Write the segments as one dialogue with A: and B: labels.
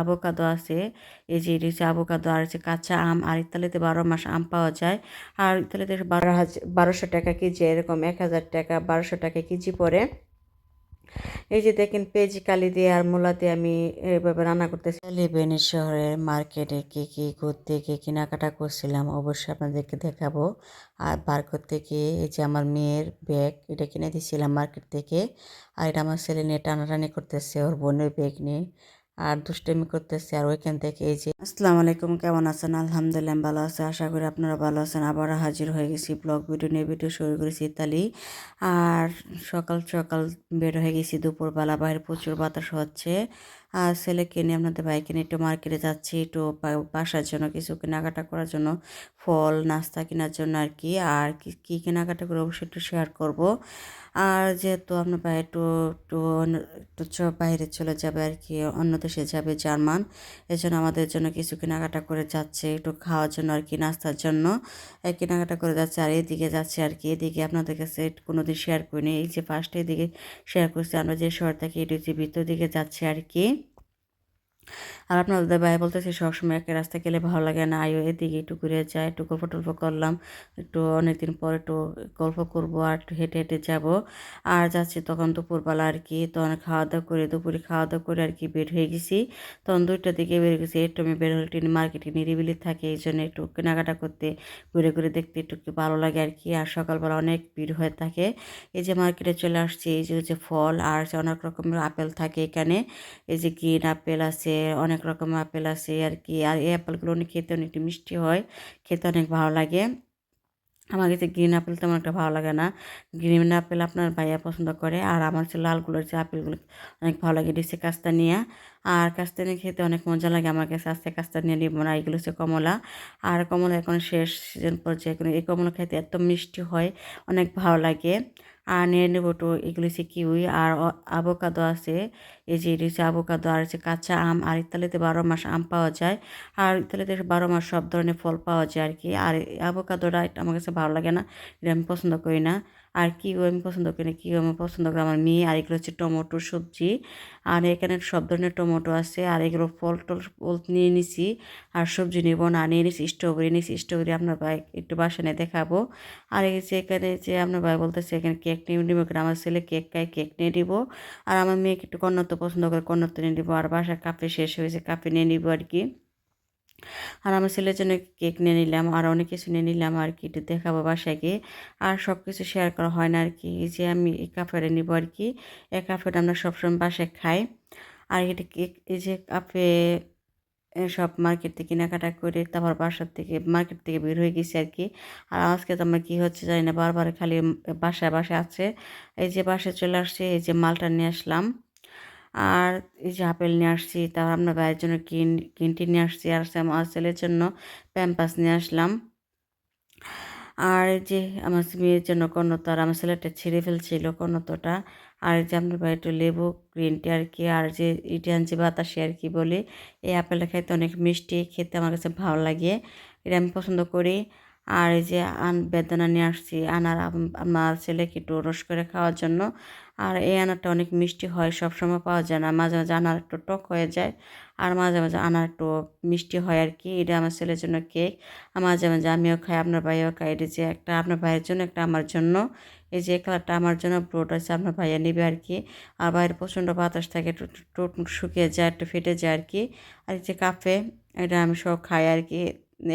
A: আবোকাদো আছে, এই যে এটা হচ্ছে আবোকাদো আর হচ্ছে কাঁচা আম, আর ইতালিতে বারো মাস আম পাওয়া যায়। আর ইতালিতে বারো হাজার বারোশো টাকা কেজি, এরকম এক হাজার টাকা, বারোশো টাকা কেজি পড়ে। এই যে দেখেন পেঁয়াজি, কালি দিয়ে আর মূলা দিয়ে আমি এভাবে রান্না করতেছি। বেনির শহরের মার্কেটে কী কী ঘুরতে গিয়ে কেনাকাটা করছিলাম অবশ্যই আপনাদেরকে দেখাবো। আর বার করতে গিয়ে এই যে আমার মেয়ের ব্যাগ, এটা কিনে দিয়েছিলাম মার্কেট থেকে। আর এটা আমার ছেলে নিয়ে টানাটানি করতেছে, ওর বোনের ব্যাগ নিয়ে। আর দুষ্টেমি করতেছে আর ওইখান থেকে এই যে, আসসালামু আলাইকুম, কেমন আছেন? আলহামদুলিল্লাহ ভালো আছে, আশা করি আপনারা ভালো আছেন। আবার হাজির হয়ে গেছি ব্লগ ভিডিও নিয়ে। ভিডিও শুরু করেছি ইতালি। আর সকাল সকাল বের হয়ে গেছি দুপুরবেলা। বাইরে প্রচুর বাতাস হচ্ছে। আর ছেলেকে নিয়ে আপনাদের বাইকে নিয়ে একটু মার্কেটে যাচ্ছি, একটু বাসার জন্য কিছু কেনাকাটা করার জন্য, ফল, নাস্তা কেনার জন্য আর কি। আর কী কেনাকাটা করে অবশ্যই একটু শেয়ার করব। আর যেহেতু আপনার ভাই একটু একটু একটু বাইরে চলে যাবে আর কি, অন্য দেশে যাবে জার্মান, এজন্য আমাদের জন্য কিছু কেনাকাটা করে যাচ্ছে, একটু খাওয়ার জন্য আর কি, নাস্তার জন্য কেনাকাটা করে যাচ্ছে। আর এদিকে যাচ্ছে আর কি, এদিকে আপনাদের কাছে কোনো দিন শেয়ার করিনি, এই যে ফার্স্ট এদিকে শেয়ার করছি, আমরা যে শহর থাকি এটি হচ্ছে ভিতর দিকে যাচ্ছে আর কি। আর আপনাদের ভাই বলতেছি, সবসময় একটা রাস্তা গেলে ভালো লাগে না। আয়ো এদিকে একটু ঘুরে যায়, একটু গল্প টল্প করলাম, একটু অনেকদিন পর একটু গল্প করব আর একটু হেঁটে হেঁটে যাব। আর যাচ্ছি তখন দুপুরবেলা আর কি, তখন খাওয়া দাওয়া করে, দুপুরে খাওয়া দাওয়া করে আর কি বের হয়ে গেছি। তখন দুইটার দিকে বের গেছি, একটু আমি বের হলে মার্কেটে নিরিবিলি থাকে, এই জন্য একটু কেনাকাটা করতে, ঘুরে ঘুরে দেখতে একটু ভালো লাগে আর কি। আর সকালবেলা অনেক ভিড় হয়ে থাকে। এই যে মার্কেটে চলে আসছি, এই যে ফল, আর অনেক রকমের আপেল থাকে এখানে, এই যে গ্রিন আপেল আছে অনেক রকম আপেল আছে আর কি আর এই আপেলগুলো অনেক খেতে অনেকটি মিষ্টি হয়, খেতে অনেক ভালো লাগে। আমার কাছে গ্রিন আপেল তেমন একটা ভালো লাগে না। গ্রিন আপেল আপনার ভাইয়া পছন্দ করে। আর আমার হচ্ছে লালগুলোর যে আপেলগুলো, অনেক ভালো লাগে ডিসে কাস্তা নিয়ে আর কাস্তা নিয়ে খেতে অনেক মজা লাগে আমার কাছে। আস্তে নিয়ে নিব না এগুলো হচ্ছে কমলা। আর কমলা এখন শেষ সিজন পর্যায়ে এই কমলা খেতে এত মিষ্টি হয়, অনেক ভালো লাগে। আর নিয়ে নেব তো এগুলো হচ্ছে কিউই। আর আবোকাদো আছে, এই যে এটি হচ্ছে আবোকাদো আর হচ্ছে কাঁচা আম। আর ইতালিতে বারো মাস আম পাওয়া যায়। আর ইতালিতে বারো মাস সব ধরনের ফল পাওয়া যায় আর কি। আর আবোকাদোটা আমার কাছে ভালো লাগে না, এটা আমি পছন্দ করি না। আর কী আমি পছন্দ করি না, কী আমি পছন্দ করি আমার মেয়ে, আর এগুলো হচ্ছে টমেটো সবজি। আর এখানে সব ধরনের টমেটো আছে, আর এগুলো ফল টল ফল নিয়ে নিছি, আর সবজি নেব না, নিয়ে নিছি স্ট্রবেরি নিছি স্ট্রবেরি, আপনার ভাই একটু বাসানে দেখাবো। আর এই যে এখানে যে আপনার ভাই বলতেছে, এখানে কেক নিয়ে নিব আমার ছেলে কেক খায়, কেক নিয়ে দিব আর আমার মেয়েকে একটু কন্নত্ব পছন্দ করে কন্নত্ব নিয়ে দিব আর বাসার কাপে শেষ হয়েছে, কাপে নিয়ে নিব আর কি। আর আমার ছেলের জন্য কেক নিয়ে নিলাম, আর অনেক কিছু নিয়ে নিলাম আর কি, একটু দেখাবো গিয়ে। আর সব কিছু শেয়ার করা হয় না আর কি যে আমি এই কাপড়ে নিব আর কি, এই কাপড়টা আমরা সবসময় বাসায় খাই। আর এটা কেক, এই যে কাপে সব মার্কেট থেকে কেনাকাটা করে তারপর বাসার থেকে মার্কেট থেকে বের হয়ে গেছি আর কি। আর আজকে তো আমার কী হচ্ছে জানি না, বারবার খালি বাসায় বাসায় আছে। এই যে বাসায় চলে আসছে, এই যে মালটা নিয়ে আসলাম। আর এই যে আপেল নিয়ে আসছি, তারপর আপনার ভাইয়ের জন্য কিন, কিনটি নিয়ে আসছি, আর আমার ছেলের জন্য প্যাম্পাস নিয়ে আসলাম। আর এই যে আমার মেয়ের জন্য কর্ণত আর আমার ছেলেটা ছিঁড়ে ফেলছিল কর্ণতটা আর যে আপনার ভাই একটু লেবু, গ্রিন টি আর কি, আর যে ইটান যে বাতাসে আর কি বলি, এই আপেলটা খাইতে অনেক মিষ্টি, খেতে আমার কাছে ভালো লাগে। এটা আমি পছন্দ করি। আর এই যে আন বেদনা নিয়ে আসছি, আনার আমার ছেলেকে একটু রস করে খাওয়ার জন্য। আর এই আনারটা অনেক মিষ্টি হয় সব সময় পাওয়া যায় না। মাঝে মাঝে আনার একটু টক হয়ে যায় আর মাঝে মাঝে আনার একটু মিষ্টি হয় আর কি। এটা আমার ছেলের জন্য কেক। মাঝে মাঝে আমিও খাই, আপনার ভাইও খাই এটা যে একটা আপনার ভাইয়ের জন্য, একটা আমার জন্য। এই যে কালারটা আমার জন্য, ব্রোটা হচ্ছে আপনার ভাইয়া নেবে আর কি। আর বাইরে প্রচণ্ড বাতাস থাকে, একটু শুকিয়ে যায়, একটু ফেটে যায় আর কি। আর এই যে কাফে, এটা আমি সব খাই আর কি।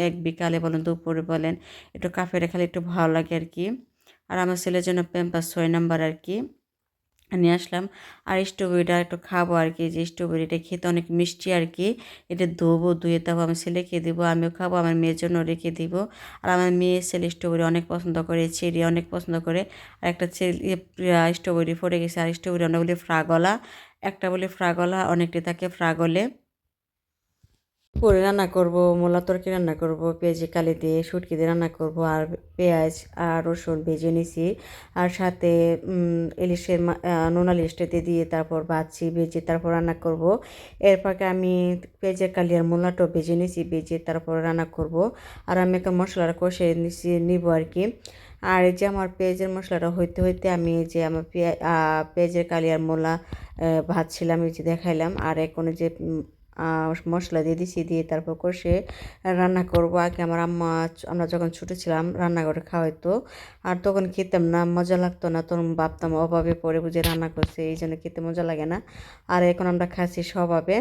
A: এক বিকালে বলেন, দুপুরে বলেন, একটু কাফে খালি একটু ভালো লাগে আর কি আর আমার ছেলের জন্য প্যাম্পাস ছয় নাম্বার আর কি নিয়ে আসলাম। আর স্ট্রবেরিটা একটু খাব আর কি যে স্ট্রবেরিটা খেতে অনেক মিষ্টি আর কি এটা ধোবো, ধুয়ে তাবো আমি ছেলেকে দেবো, আমিও খাব, আমার মেয়ের জন্য রেখে দিব। আর আমার মেয়ে ছেলে স্ট্রবেরি অনেক পছন্দ করে, চেরি অনেক পছন্দ করে। আর একটা ছেলে স্ট্রবেরি পড়ে গেছে। আর স্ট্রবেরি অনেক বলে ফ্রাগলা। একটা বলে ফ্রাগলা, অনেকটি থাকে ফ্রাগলে। করে রান্না করব, মোলা তরকি রান্না করব, পেঁয়াজি কালি দিয়ে শুটকি দিয়ে রান্না করব, আর পেঁয়াজ আর রসুন ভেজে নিছি। আর সাথে ইলিশের নোনা ইলিশটাতে দিয়ে তারপর বাছি ভেজে তারপর রান্না করব। এরপরে আমি পেঁয়াজের কালি আর মোলাটাও ভেজে নিছি, ভেজে তারপর রান্না করব। আর আমি একটা মশলাটা কষে নিছি, নিব আর কি। আর এই যে আমার পেঁয়াজের মশলাটা হইতে হইতে আমি যে আমার পেঁয়াজের কালি আর মোলা ভাজছিলাম, এই যে দেখাইলাম। আর এখন যে মশলা দিয়ে দিছি, দিয়ে তারপর কষে রান্না করব। আগে আমার আম্মা আমরা যখন ছোটো ছিলাম রান্না করে খাওয়াইতো। আর তখন খেতাম না, মজা লাগতো না। তখন ভাবতাম অভাবে পরে বুঝে রান্না করছে, এই জন্য খেতে মজা লাগে না। আর এখন আমরা খাচ্ছি স্বভাবে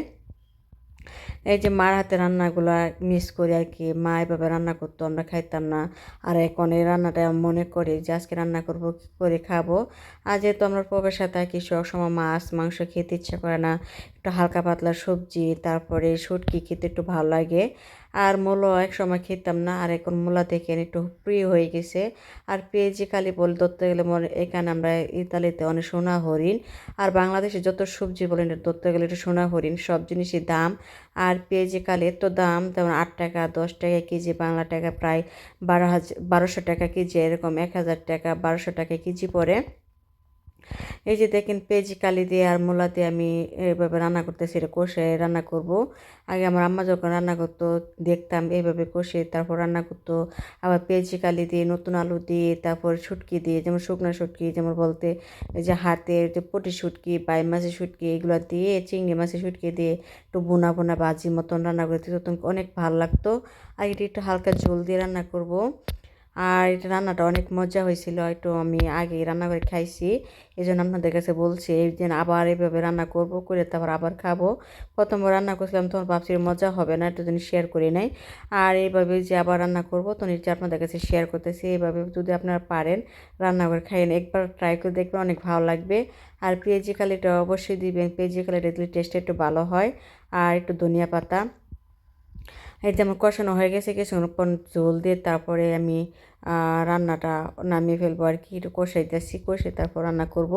A: এই যে মার হাতে রান্নাগুলো মিস করি আর কি মা এভাবে রান্না করতো, আমরা খাইতাম না। আর এখন এই রান্নাটা মনে করি যে আজকে রান্না করব, কী করে খাব? আর যেহেতু আমরা প্রবেশে থাকি, সব সময় মাছ, মাংস খেতে ইচ্ছা করে না। একটু হালকা পাতলা সবজি, তারপরে শুটকি খেতে একটু ভালো লাগে। আর মূলো এক সময় খেতাম না, আর এখন মূলা থেকে একটু প্রিয় হয়ে গেছে। আর পেঁয়াজি কালি বলে ধরতে গেলে মনে, এখানে আমরা ইতালিতে অনেক সোনা হরিণ, আর বাংলাদেশে যত সবজি বলেন ধরতে গেলে একটু সোনা হরিণ, সব জিনিসের দাম। আর পেঁয়াজি কালি, এত দাম তেমন আট টাকা, দশ টাকা কেজি, বাংলা টাকা প্রায় বারো হাজার বারোশো টাকা কেজি, এরকম এক হাজার টাকা, বারোশো টাকা কেজি পড়ে। এই যে দেখেন পেঁয়াজি, কালি দিয়ে আর মূলা দিয়ে আমি এইভাবে রান্না করতেছি, এটা কষে রান্না করব। আগে আমার আম্মা যখন রান্না করতো, দেখতাম এইভাবে কষে তারপর রান্না করতো। আবার পেঁয়াজি, কালি দিয়ে, নতুন আলু দিয়ে, তারপর শুটকি দিয়ে, যেমন শুকনো শুটকি, যেমন বলতে এই যে হাতের যে পটি শুটকি বাই মাছের শুটকি, এগুলো দিয়ে, চিংড়ি মাছের শুটকি দিয়ে একটু বোনা বোনা বাজি মতন রান্না করতে তখন অনেক ভালো লাগতো। আর এটা একটু হালকা ঝোল দিয়ে রান্না করব। আর এটা রান্নাটা অনেক মজা হয়েছিল, একটু আমি আগে রান্না করে খাইছি। এই জন্য আপনাদের কাছে বলছি, এই দিন আবার এইভাবে রান্না করব, করে তারপর আবার খাব। প্রথমবার রান্না করছিলাম, তখন ভাবছি মজা হবে না, একটু দিন শেয়ার করি নাই। আর এইভাবে যে আবার রান্না করব তখন যে আপনাদের কাছে শেয়ার করতেছি। এইভাবে যদি আপনারা পারেন, রান্না করে খাইয়েন। একবার ট্রাই করে দেখবেন অনেক ভালো লাগবে। আর পেঁয়াজি কালিটা অবশ্যই দিবেন। পেঁয়াজি কালিটা দিলে টেস্টটা একটু ভালো হয়। আর একটু ধনিয়া পাতা। এই যে আমার কষানো হয়ে গেছে কিছুক্ষণ ঝোল দিয়ে তারপরে আমি রান্নাটা নামিয়ে ফেলব আর কি। একটু কষাইতেছি কষে তারপর রান্না করব।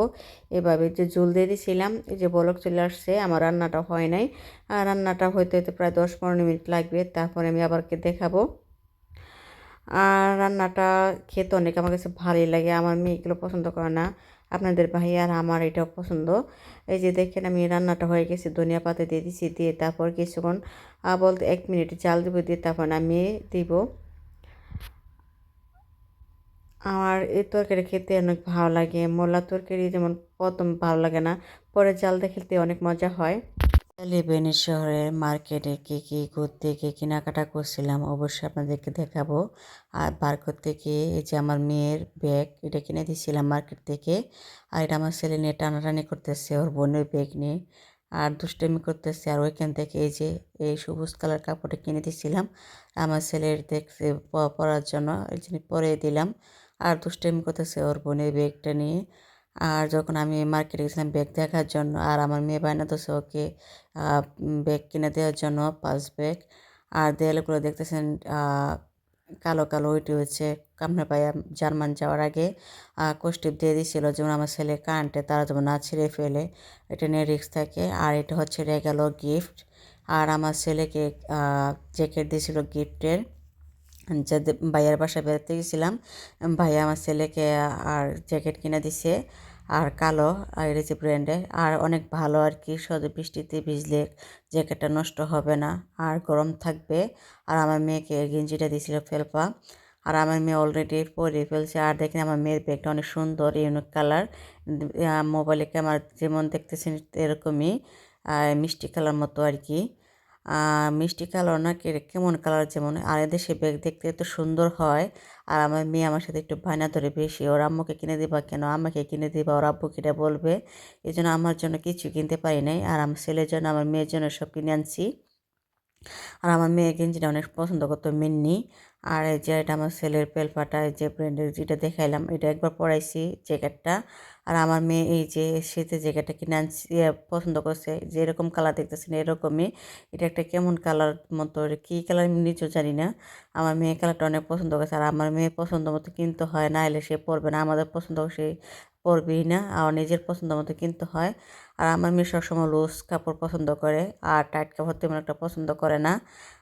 A: এভাবে যে ঝোল দিয়ে দিয়েছিলাম এই যে বলক চলে আসছে, আমার রান্নাটা হয় নাই। আর রান্নাটা হইতে হইতে প্রায় দশ পনেরো মিনিট লাগবে, তারপরে আমি আবারকে দেখাবো। আর রান্নাটা খেতে অনেক আমার কাছে ভালোই লাগে, আমার মেয়ে এগুলো পছন্দ করে না। আপনাদের ভাই আর আমার এটা পছন্দ। এই যে দেখেন আমি রান্নাটা হয়ে গেছে, ধনিয়া পাতা দিয়ে দিছি, দিয়ে তারপর কিছুক্ষণ বলতে এক মিনিট চাল দেবো, দিয়ে তারপর আমি দিব। আমার এই তরকারি খেতে অনেক ভালো লাগে মোলা তরকারি যেমন প্রথম ভালো লাগে না, পরে চাল দেখতে খেতে অনেক মজা হয়। লিবেনি শহরের মার্কেটে কী কী ঘুরতে গিয়ে কেনাকাটা করছিলাম অবশ্যই আপনাদেরকে দেখাবো। আর বার করতে গিয়ে এই যে আমার মেয়ের ব্যাগ, এটা কিনে দিয়েছিলাম মার্কেট থেকে। আর এটা আমার ছেলে নিয়ে টানাটানি করতেছে, ওর বোনের ব্যাগ নিয়ে। আর দুষ্টামি করতেছে, আর ওইখান থেকে এই যে এই সবুজ কালার কাপড়টা কিনে দিয়েছিলাম। আমার ছেলের দেখতে পরার জন্য এই জন্য পরে দিলাম। আর দুষ্টামি করতেছে ওর বোনের ব্যাগটা নিয়ে। আর যখন আমি মার্কেটে গেছিলাম ব্যাগ দেখার জন্য, আর আমার মেয়ে বায়না তো ওকে ব্যাগ কিনে দেওয়ার জন্য পাঁচ ব্যাগ আর দেয়ালগুলো দেখতেছেন কালো কালো ওইটি হচ্ছে কামনা পায়া জার্মান যাওয়ার আগে কোষ্টিপ দিয়ে দিয়েছিল যেমন আমার ছেলে কারেন্টে তারা যেমন না ছিঁড়ে ফেলে, এটা নিয়ে রিক্স থাকে। আর এটা হচ্ছে রে গেল গিফট আর আমার ছেলেকে জ্যাকেট দিয়েছিল গিফটের যে ভাইয়ার বাসায় বেড়াতে গেছিলাম, ভাইয়া আমার ছেলেকে আর জ্যাকেট কিনে দিছে। আর কালো, আর এটা ব্র্যান্ডের আর অনেক ভালো আর কি সদ বৃষ্টিতে ভিজলে জ্যাকেটটা নষ্ট হবে না, আর গরম থাকবে। আর আমার মেয়েকে গেঞ্জিটা দিয়েছিল ফেলপা, আর আমার মেয়ে অলরেডি পরে ফেলছে। আর দেখেন আমার মেয়ের ব্যাগটা অনেক সুন্দর ইউনিক কালার মোবাইলে ক্যামেরা যেমন দেখতেছেন এরকমই মিষ্টি কালার মতো আর কি। মিষ্টি কালার না কেমন কালার যেমন আর এদেশে ব্যাগ দেখতে এত সুন্দর হয়। আর আমার মেয়ে আমার সাথে একটু বায়না ধরে বেশি, ওর আম্মুকে কিনে দিবা কেন? আমাকে কিনে দিবা, ওর আব্বু কিনে বলবে। এই জন্য আমার জন্য কিছু কিনতে পারি নাই। আর আমার ছেলের জন্য, আমার মেয়ের জন্য সব কিনে আনছি। আর আমার মেয়ে গেঞ্জিটা অনেক পছন্দ করতো, মিন্নি। আর এই যে এটা আমার ছেলের পেলপাটা যে ব্র্যান্ডের যেটা দেখাইলাম, এটা একবার পরাইছি জ্যাকেটটা। আর আমার মেয়ে এই যে শীতের জ্যাকেটটা কিনে আনছি পছন্দ করছে, যে এরকম কালার দেখতেছেন এরকমই, এটা একটা কেমন কালার মতো কী কালার আমি নিজেও জানি না। আমার মেয়ে কালারটা অনেক পছন্দ করছে, আর আমার মেয়ে পছন্দ মতো কিনতে হয়, না এলে সে পরবে না, আমাদের পছন্দ সে পরবেই না, আর নিজের পছন্দ মতো কিনতে হয়। আর আমার মেয়ে সবসময় লুজ কাপড় পছন্দ করে, আর টাইট কাপড় তেমন একটা পছন্দ করে না।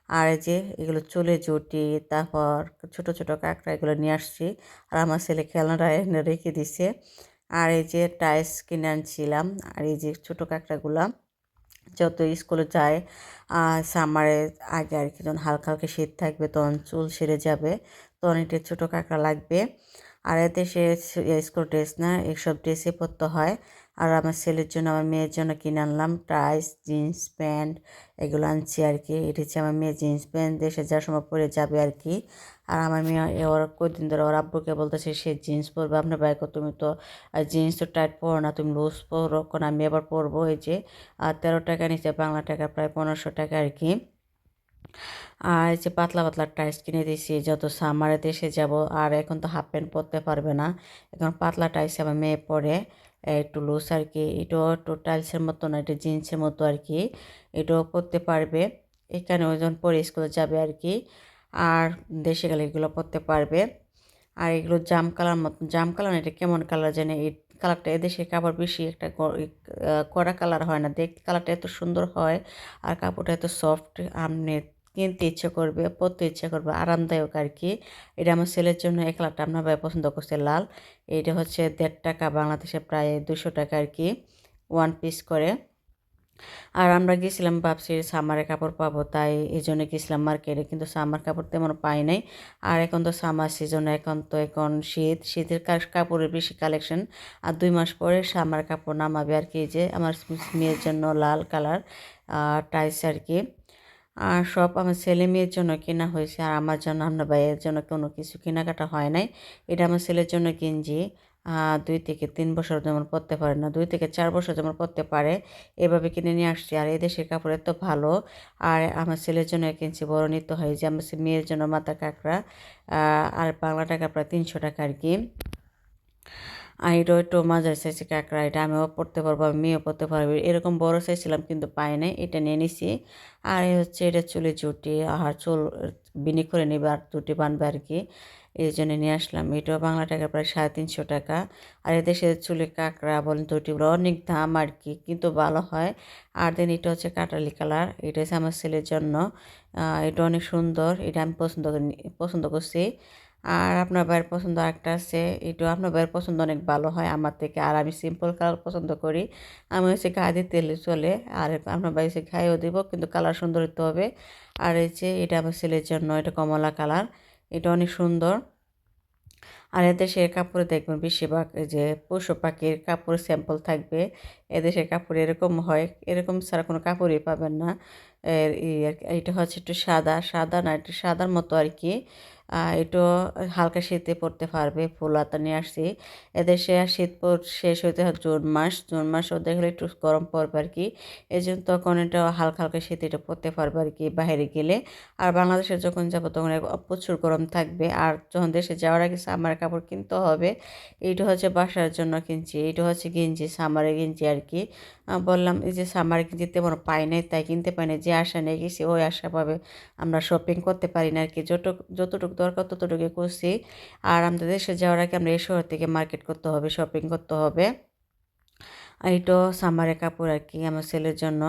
A: আর এই যে এগুলো চলে জুটি, তারপর ছোট ছোট কাঁকড়া এগুলো নিয়ে আসছি। আর আমার ছেলে খেলনাটা এনে রেখে দিছে। আর এই যে টাইস কিনে আনছিলাম। আর এই যে ছোটো কাঁকড়াগুলো যত স্কুলে যায় সামারে আগে আর কি যখন হালকা হালকা শীত থাকবে তখন চুল সেরে যাবে। তখন এটা ছোটো কাঁকড়া লাগবে। আর এতে সে স্কুল ড্রেস না এইসব ড্রেসে পরতে হয়। আর আমার ছেলের জন্য, আমার মেয়ের জন্য কিনে আনলাম। টাইস, জিন্স, প্যান্ট এগুলো আনছি আর কি। এটা হচ্ছে আমার মেয়ে জিন্স প্যান্ট। দেশে যাওয়ার সময় পরে যাবে আর কি। আর আমার মেয়ে ওর কদিন ধরে ওর আব্বুকে বলতেছে, সে জিন্স পরবে। আপনার বাইক তুমি তো জিন্স তো টাইট পরো না, তুমি লুজ পরো। কোন আমি আবার পরবো এই যে, আর তেরো টাকা নিচে, বাংলা টাকা প্রায় পনেরোশো টাকা আর কি। আর যে পাতলা পাতলা টাইস কিনে দিয়েছি, যত সামারে দেশে যাব, আর এখন তো হাফ প্যান্ট পরতে পারবে না। এখন পাতলা টাইস আমার মেয়ে পরে। একটু লুজ আর কি এটাও একটু টাইলসের মতো না, এটা জিন্সের মতো আর কি এটাও পরতে পারবে। এখানে ওজন পরে স্কুলে যাবে আর কি আর দেশে গেলে এগুলো পরতে পারবে। আর এগুলো জাম কালার মতো, জাম কালার এটা কেমন কালার জানে? এই কালারটা এদেশে কাপড় বেশি একটা কড়া কালার হয় না। দেখতে কালারটা এত সুন্দর হয়, আর কাপড়টা এত সফট আপনি কিনতে ইচ্ছে করবে পরতে ইচ্ছে করবে, আরামদায়ক আর কি এটা আমার ছেলের জন্য এক লাখটা আপনার ভাই পছন্দ করছে লাল। এটা হচ্ছে দেড় টাকা, বাংলাদেশে প্রায় দুশো টাকা আর কি ওয়ান পিস করে। আর আমরা গিয়েছিলাম ভাবছি সামারে কাপড় পাবো, তাই এই জন্য গিয়েছিলাম মার্কেটে কিন্তু সামার কাপড় তেমন পাই নাই। আর এখন তো সামার সিজন এখন তো এখন শীত, শীতের কাপড়ের বেশি কালেকশন আর দুই মাস পরে সামার কাপড় নামাবে আর কি যে আমার মেয়ের জন্য লাল কালার আর টাইস আর কি আর সব আমার ছেলে মেয়ের জন্য কেনা হয়েছে আর আমার জন্য আপনার ভাইয়ের জন্য কোনো কিছু কেনাকাটা হয় নাই। এটা আমার ছেলের জন্য কিনছি দুই থেকে তিন বছর যেমন পরতে পারে না, দুই থেকে চার বছর যেমন পরতে পারে, এভাবে কিনে নিয়ে আসছি। আর এদেশের কাপড় এত ভালো, আর আমার ছেলের জন্য কিনছি বড় নিত্য হয়। যে আমার মেয়ের জন্য মাথা কাঁকড়া আর বাংলা টাকা প্রায় তিনশো টাকা আর কি। আর এটাও একটু মাজার সাইজে কাঁকড়া, এটা আমিও পড়তে পারব মেয়েও পড়তে পারব, এরকম বড় সাইজ ছিলাম কিন্তু পাই নাই, এটা নিয়ে নিছি। আর হচ্ছে, এটা চুলে জুটি আর চুল বিনি করে নেবে আর চুটি বানবে আর কি, এই জন্য নিয়ে আসলাম। এটাও বাংলা টাকা প্রায় সাড়ে তিনশো টাকা। আর এদেশে চুলে কাঁকড়া বলেন চুটিগুলো অনেক দাম আর কি, কিন্তু ভালো হয়। আর দেন এটা হচ্ছে কাটালি কালার, এটা হচ্ছে আমার ছেলের জন্য এটা অনেক সুন্দর, এটা আমি পছন্দ পছন্দ করছি। আর আপনার ভাইয়ের পছন্দ আরেকটা আছে, এটাও আপনার ভাইয়ের পছন্দ অনেক ভালো হয় আমার থেকে। আর আমি সিম্পল কালার পছন্দ করি। আমি হচ্ছে গায়ে দিয়ে তেলে চলে, আর আপনার ভাই হচ্ছে গায়েও দিব, কিন্তু কালার সুন্দর হতে হবে। আর এই যে এটা আমার ছেলের জন্য, এটা কমলা কালার এটা অনেক সুন্দর। আর এদেশের কাপড়ে দেখবেন বেশিরভাগ যে পশু পাখির কাপড় স্যাম্পল থাকবে। এদেশের কাপড় এরকম হয়, এরকম ছাড়া কোনো কাপড়ই পাবেন না। এটা হচ্ছে একটু সাদা সাদা না, একটু সাদার মতো আর কি। একটু হালকা শীতে পড়তে পারবে, ফুল হাতা নিয়ে আসছি। এদেশে শীত শেষ হইতে হয় জুন মাস। জুন মাস ওদের গেলে একটু গরম পড়বে আর কি। এই জন্য তখন এটা হালকা হালকা শীত এটা পড়তে পারবে আর কি বাইরে গেলে। আর বাংলাদেশে যখন যাব তখন প্রচুর গরম থাকবে। আর যখন দেশে যাওয়ার আগে সামার কাপড় কিনতে হবে। এইটা হচ্ছে বাসার জন্য কিনছি। এইটা হচ্ছে গেঞ্জি সামারে গেঞ্জি আর কি। বললাম, এই যে সামারে যেতে তেমন পাই নাই, তাই কিনতে পাই না যে আশা নিয়ে গেছি ওই আশা পাবে। আমরা শপিং করতে পারি না আর কি যত যতটুকু দরকার ততটুকু করছি। আর আমাদের দেশে যাওয়ার আগে আমরা এই শহর থেকে মার্কেট করতে হবে শপিং করতে হবে। আর এটা সামারে কাপড় আর কি, আমার ছেলের জন্য।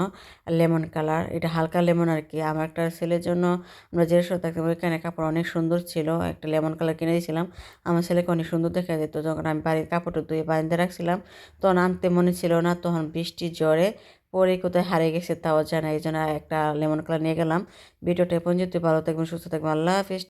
A: লেমন কালার, এটা হালকা লেমন আর কি। আমার একটা ছেলের জন্য আমরা যে থাকতাম ওইখানে কাপড় অনেক সুন্দর ছিল। একটা লেমন কালার কিনে দিয়েছিলাম। আমার ছেলেকে অনেক সুন্দর দেখা যেত। যখন আমি বাড়ির কাপড়টা ধুয়ে বাড়িতে রাখছিলাম, তখন আনতে মনে ছিল না, তখন বৃষ্টি জ্বরে পরে কোথায় হারিয়ে গেছে তাও জানা এই জন্য একটা লেমন কালার নিয়ে গেলাম। ভিডিওটা পর্যন্ত ভালো থাকবেন, সুস্থ থাকবেন। আল্লাহ হাফিজ।